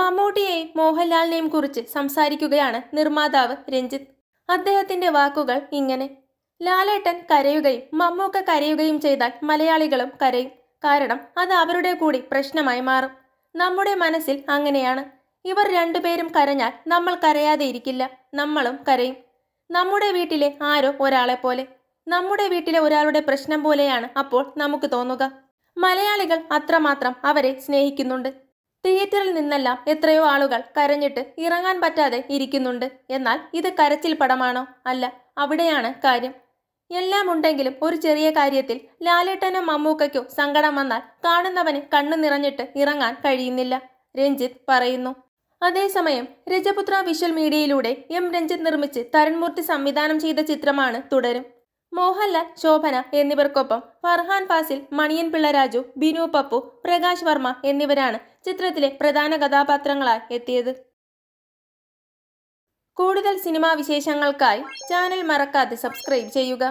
മമ്മൂട്ടിയെയും മോഹൻലാലിനെയും കുറിച്ച് സംസാരിക്കുകയാണ് നിർമ്മാതാവ് രഞ്ജിത്ത്. അദ്ദേഹത്തിന്റെ വാക്കുകൾ ഇങ്ങനെ. ലാലേട്ടൻ കരയുകയും മമ്മൂക്ക കരയുകയും ചെയ്താൽ മലയാളികളും കരയും. കാരണം അത് അവരുടെ കൂടി പ്രശ്നമായി മാറും. നമ്മുടെ മനസ്സിൽ അങ്ങനെയാണ്. ഇവർ രണ്ടുപേരും കരഞ്ഞാൽ നമ്മൾ കരയാതെ ഇരിക്കില്ല. നമ്മളും കരയും. നമ്മുടെ വീട്ടിലെ ആരോ ഒരാളെ പോലെ. നമ്മുടെ വീട്ടിലെ ഒരാളുടെ പ്രശ്നം പോലെയാണ് അപ്പോൾ നമുക്ക് തോന്നുക. മലയാളികൾ അത്രമാത്രം അവരെ സ്നേഹിക്കുന്നുണ്ട്. തിയേറ്ററിൽ നിന്നെല്ലാം എത്രയോ ആളുകൾ കരഞ്ഞിട്ട് ഇറങ്ങാൻ പറ്റാതെ ഇരിക്കുന്നുണ്ട്. എന്നാൽ ഇത് കരച്ചിൽ പടമാണോ? അല്ല അവിടെയാണ് കാര്യം. എല്ലാം ഉണ്ടെങ്കിലും ഒരു ചെറിയ കാര്യത്തിൽ ലാലേട്ടനോ മമ്മൂക്കയ്ക്കോ സങ്കടം വന്നാൽ കാണുന്നവന് കണ്ണു നിറഞ്ഞിട്ട് ഇറങ്ങാൻ കഴിയുന്നില്ല രഞ്ജിത്ത് പറയുന്നു. അതേസമയം രജപുത്ര വിഷ്വൽ മീഡിയയിലൂടെ എം രഞ്ജിത്ത് നിർമ്മിച്ച് തരൺമൂർത്തി സംവിധാനം ചെയ്ത ചിത്രമാണ് തുടരും. മോഹൻലാൽ ശോഭന എന്നിവർക്കൊപ്പം ഫർഹാൻ ഫാസിൽ മണിയൻ പിള്ള രാജു ബിനു പപ്പു പ്രകാശ് വർമ്മ എന്നിവരാണ് ചിത്രത്തിലെ പ്രധാന കഥാപാത്രങ്ങളായി എത്തിയത്. കൂടുതൽ സിനിമാ വിശേഷങ്ങൾക്കായി ചാനൽ മറക്കാതെ സബ്സ്ക്രൈബ് ചെയ്യുക.